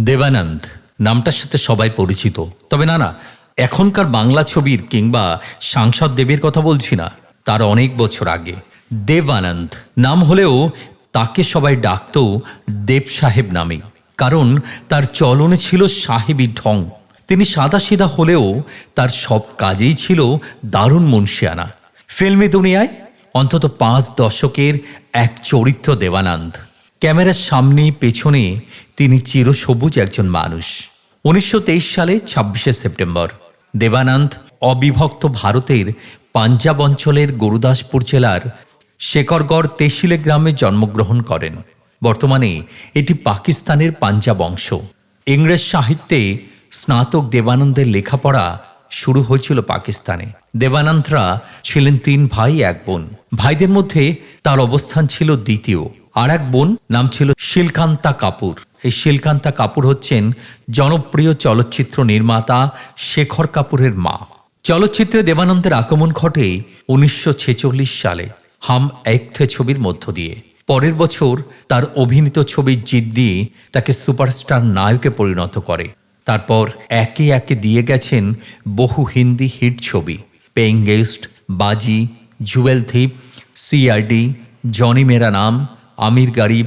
দেবানন্দ, নামটার সাথে সবাই পরিচিত। তবে না না, এখনকার বাংলা ছবির কিংবা সাংসদ দেবের কথা বলছি না, তার অনেক বছর আগে। দেবানন্দ, নাম হলেও তাকে সবাই ডাকত দেব সাহেব নামে, কারণ তার চলনে ছিল সাহেবী ঢং। তিনি সাদাসিধা হলেও তার সব কাজেই ছিল দারুণ মুন্সিয়ানা। ফিল্মি দুনিয়ায় অন্তত পাঁচ দশকের এক চরিত্র দেবানন্দ। ক্যামেরার সামনে পেছনে তিনি চিরসবুজ একজন মানুষ। উনিশশো তেইশ সালে ছাব্বিশে সেপ্টেম্বর, দেবানন্দ অবিভক্ত ভারতের পাঞ্জাব অঞ্চলের গুরুদাসপুর জেলার শেকরগড় তেশিলে গ্রামে জন্মগ্রহণ করেন। বর্তমানে এটি পাকিস্তানের পাঞ্জাব অংশ। ইংরেজ সাহিত্যে স্নাতক দেবানন্দের লেখাপড়া শুরু হয়েছিল পাকিস্তানে। দেবানন্দরা ছিলেন তিন ভাই, এক বোন। ভাইদের মধ্যে তার অবস্থান ছিল দ্বিতীয়। আর এক বোন নাম ছিল শিলকান্তা কাপুর। এই শিলকান্তা কাপুর হচ্ছেন জনপ্রিয় চলচ্চিত্র নির্মাতা শেখর কাপুরের মা। চলচ্চিত্রে দেবানন্দের আগমন ঘটে উনিশশো ছেচল্লিশ সালে, হাম একথে ছবির মধ্য দিয়ে। পরের বছর তার অভিনীত ছবি জিদ দিয়ে তাকে সুপারস্টার নায়কে পরিণত করে। তারপর একে একে দিয়ে গেছেন বহু হিন্দি হিট ছবি। Paying guest, Baazi, jewel thief CID Johny Mera Naam Amir Garib,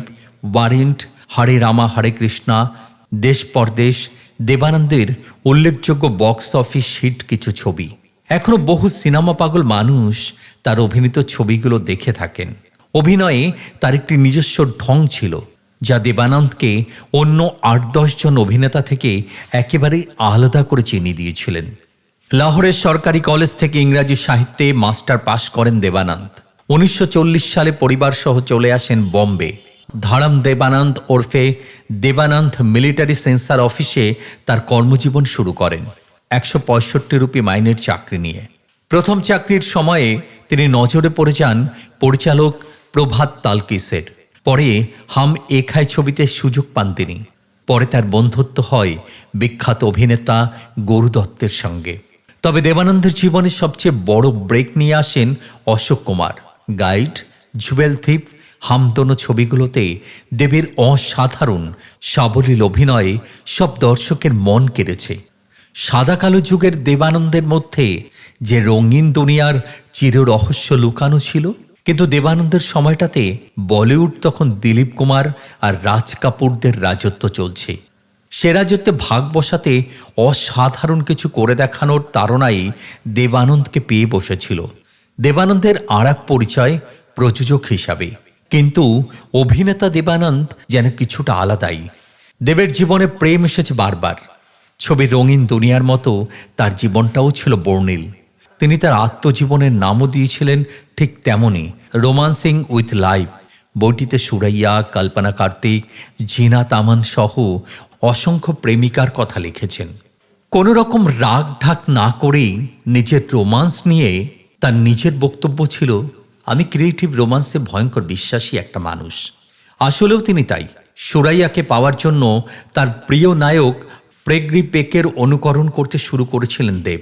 warrant, হরে রামা, হরে কৃষ্ণা, দেশ পরদেশ, দেবানন্দের উল্লেখযোগ্য বক্স অফিস হিট কিছু ছবি। এখনও বহু সিনেমা পাগল মানুষ তার অভিনীত ছবিগুলো দেখে থাকেন। অভিনয়ে তার একটি নিজস্ব ঢং ছিল, যা দেবানন্দকে অন্য আট দশজন অভিনেতা থেকে একেবারেই আলাদা করে চিনিয়ে দিয়েছিলেন। লাহোরের সরকারি কলেজ থেকে ইংরাজি সাহিত্যে মাস্টার পাশ করেন দেবানন্দ। উনিশশো চল্লিশ সালে পরিবার সহ চলে আসেন বম্বে। ধারাম দেবানন্দ ওরফে দেবানন্দ মিলিটারি সেন্সার অফিসে তার কর্মজীবন শুরু করেন, একশো পঁয়ষট্টি রুপি মাইনের চাকরি নিয়ে। প্রথম চাকরির সময়ে তিনি নজরে পড়ে যান পরিচালক প্রভাত তালকিসের। পরে হাম এখায় ছবিতে সুযোগ পান তিনি। পরে তার বন্ধুত্ব হয় বিখ্যাত অভিনেতা গরু দত্তের সঙ্গে। তবে দেবানন্দের জীবনের সবচেয়ে বড় ব্রেক নিয়ে আসেন Ashok Kumar. Guide jewel thief, Hum Dono ছবিগুলোতে দেবের অসাধারণ, সাবলীল অভিনয়ে সব দর্শকের মন কেড়েছে। সাদা কালো যুগের দেবানন্দের মধ্যে যে রঙিন দুনিয়ার চির রহস্য লুকানো ছিল, কিন্তু দেবানন্দের সময়টাতে বলিউড তখন দিলীপ কুমার আর রাজ কাপুরদের রাজত্ব চলছে। সে রাজত্বে ভাগ বসাতে অসাধারণ কিছু করে দেখানোর তাড়নায় দেবানন্দকে পেয়ে বসেছিল। দেবানন্দের আর পরিচয় প্রযোজক হিসাবে। কিন্তু অভিনেতা দেবানন্দ যেন কিছুটা আলাদাই। দেবের জীবনে প্রেম এসেছে বারবার। ছবির রঙিন দুনিয়ার মতো তার জীবনটাও ছিল বর্ণিল। তিনি তার আত্মজীবনের নামও দিয়েছিলেন ঠিক তেমনই রোমান্সিং উইথ লাইফ। বইটিতে সুরাইয়া, কল্পনা কার্তিক জিনা তামান সহ অসংখ্য প্রেমিকার কথা লিখেছেন। কোনো রকম রাগ ঢাক না করেই নিজের রোমান্স নিয়ে তার নিজের বক্তব্য ছিল, আমি ক্রিয়েটিভ রোমান্সে ভয়ঙ্কর বিশ্বাসী একটা মানুষ। আসলেও তিনি তাই। সুরাইয়াকে পাওয়ার জন্য তার প্রিয় নায়ক প্রেগ্রি পেকের অনুকরণ করতে শুরু করেছিলেন দেব।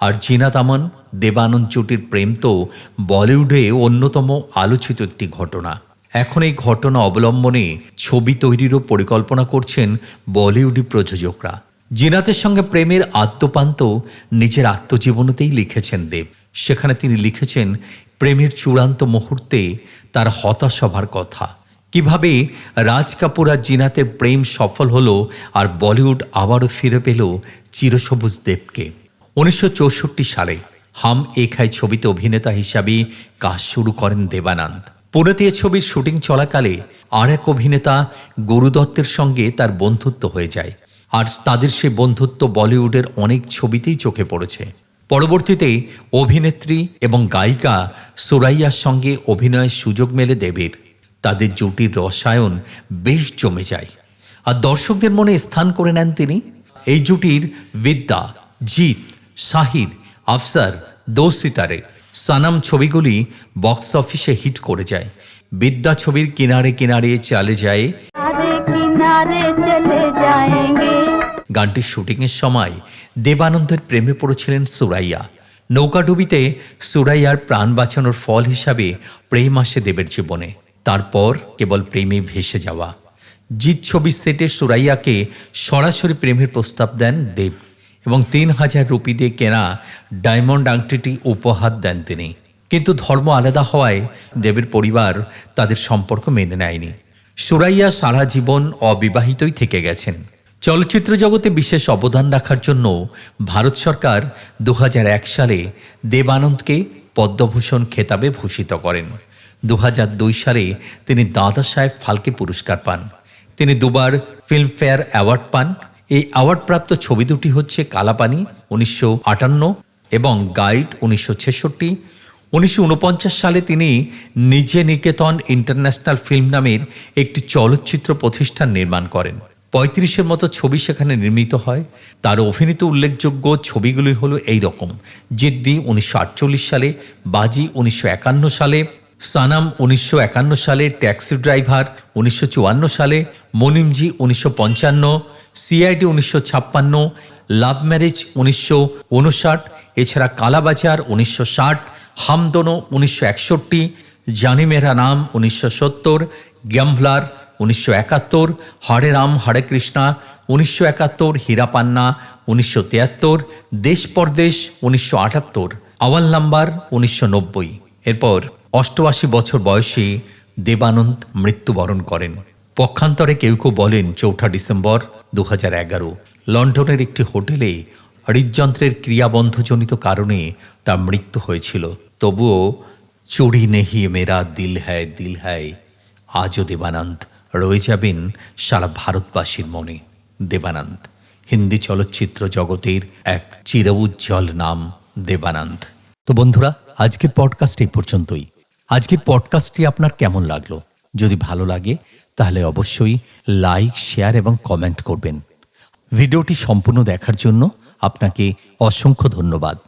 আর জিনা তামান, দেবানন্দ জুটির প্রেম তো বলিউডে অন্যতম আলোচিত একটি ঘটনা। এখন এই ঘটনা অবলম্বনে ছবি তৈরিরও পরিকল্পনা করছেন বলিউডি প্রযোজকরা। জিনাতের সঙ্গে প্রেমের আত্মপান্ত নিজের আত্মজীবনীতেই লিখেছেন দেব। সেখানে তিনি লিখেছেন, প্রেমের চূড়ান্ত মুহূর্তে তার হতাশ হবার কথা। কীভাবে রাজ কাপুর আর জিনাতের প্রেম সফল হলো আর বলিউড আবারও ফিরে পেল চিরসবুজ দেবকে। উনিশশো চৌষট্টি সালে হাম এখাই ছবিতে অভিনেতা হিসাবে কাজ শুরু করেন দেবানন্দ। পুনেতে এ ছবির শুটিং চলাকালে আর এক অভিনেতা গুরুদত্তের সঙ্গে তার বন্ধুত্ব হয়ে যায়। আর তাদের সে বন্ধুত্ব বলিউডের অনেক ছবিতেই চোখে পড়েছে। পরবর্তীতে অভিনেত্রী এবং গায়িকা সুরাইয়ার সঙ্গে অভিনয়ের সুযোগ মেলে দেবের। তাদের জুটির রসায়ন বেশ জমে যায়। আর দর্শকদের মনে স্থান করে নেন তিনি। এই জুটির বিদ্যা, জিৎ, শাহির, আফসার দোসিতারে সানাম ছবিগুলি বক্স অফিসে হিট করে যায়। বিদ্যা ছবির কিনারে কিনারে চলে যায়। কিনারে চলে যায় গানটির শুটিংয়ের সময় দেবানন্দের প্রেমে পড়েছিলেন সুরাইয়া। নৌকাডুবিতে সুরাইয়ার প্রাণ বাঁচানোর ফল হিসাবে প্রেম আসে দেবের জীবনে। তারপর কেবল প্রেমে ভেসে যাওয়া। জিৎ ছবির সেটে সুরাইয়াকে সরাসরি প্রেমের প্রস্তাব দেন দেব এবং তিন হাজার রুপি দিয়ে কেনা ডায়মন্ড আংটিটি উপহার দেন তিনি। কিন্তু ধর্ম আলাদা হওয়ায় দেবের পরিবার তাদের সম্পর্ক মেনে নেয়নি। সুরাইয়া সারা জীবন অবিবাহিতই থেকে গেছেন। চলচ্চিত্র জগতে বিশেষ অবদান রাখার জন্য ভারত সরকার দু হাজার এক সালে দেবানন্দকে পদ্মভূষণ খেতাবে ভূষিত করেন। দু হাজার দুই সালে তিনি দাদা সাহেব ফালকে পুরস্কার পান। তিনি দুবার ফিল্মফেয়ার অ্যাওয়ার্ড পান। এই অ্যাওয়ার্ডপ্রাপ্ত ছবি দুটি হচ্ছে কালাপানি উনিশশো আটান্ন এবং গাইড উনিশশো ছেষট্টি। উনিশশো সালে তিনি নিজে নিকেতন ইন্টারন্যাশনাল ফিল্ম নামের একটি চলচ্চিত্র প্রতিষ্ঠান নির্মাণ করেন। পঁয়ত্রিশের মতো ছবি সেখানে নির্মিত হয়। তার অভিনীত উল্লেখযোগ্য ছবিগুলি হলো এই রকম জিদ্দি উনিশশো আটচল্লিশ সালে, বাজি উনিশশো একান্ন সালে, সানাম উনিশশো একান্ন সালে, ট্যাক্সি ড্রাইভার উনিশশো চুয়ান্ন সালে, মনিমজি উনিশশো পঞ্চান্ন, সিআইডি উনিশশো ছাপ্পান্ন, লাভ ম্যারেজ উনিশশো উনষাট, এছাড়া কালাবাজার উনিশশো ষাট, হামদোনো উনিশশো একষট্টি, জানি মেরা নাম উনিশশো সত্তর গ্যাম্ভলার উনিশশো একাত্তর, হরে রাম, হরে কৃষ্ণা। উনিশশো একাত্তর, হীরাপান্না। উনিশশো তিয়াত্তর, দেশ পরদেশ উনিশশো আটাত্তর, আওয়াল নাম্বার উনিশশো নব্বই। এরপর অষ্টআশি বছর বয়সে দেবানন্দ মৃত্যুবরণ করেন। পক্ষান্তরে কেউ কেউ বলেন চৌঠা ডিসেম্বর দু এগারো। লন্ডনের একটি হোটেলে হৃদযন্ত্রের ক্রিয়াবন্ধজনিত কারণে তার মৃত্যু হয়েছিল। তবুও চুরি নেহি মেরা দিল হ্যায় দিল হ্যায়। আজও দেবানন্দ রয়ে যাবেন সারা ভারতবাসীর মনে, দেবানন্দ। হিন্দি চলচ্চিত্র জগতের এক চির উজ্জ্বল নাম, দেবানন্দ। তো বন্ধুরা, আজকের পডকাস্ট এই পর্যন্তই। আজকের পডকাস্টটি আপনার কেমন লাগল? যদি ভালো লাগে, তাহলে অবশ্যই লাইক শেয়ার এবং কমেন্ট করবেন। ভিডিওটি সম্পূর্ণ দেখার জন্য আপনাকে অসংখ্য ধন্যবাদ।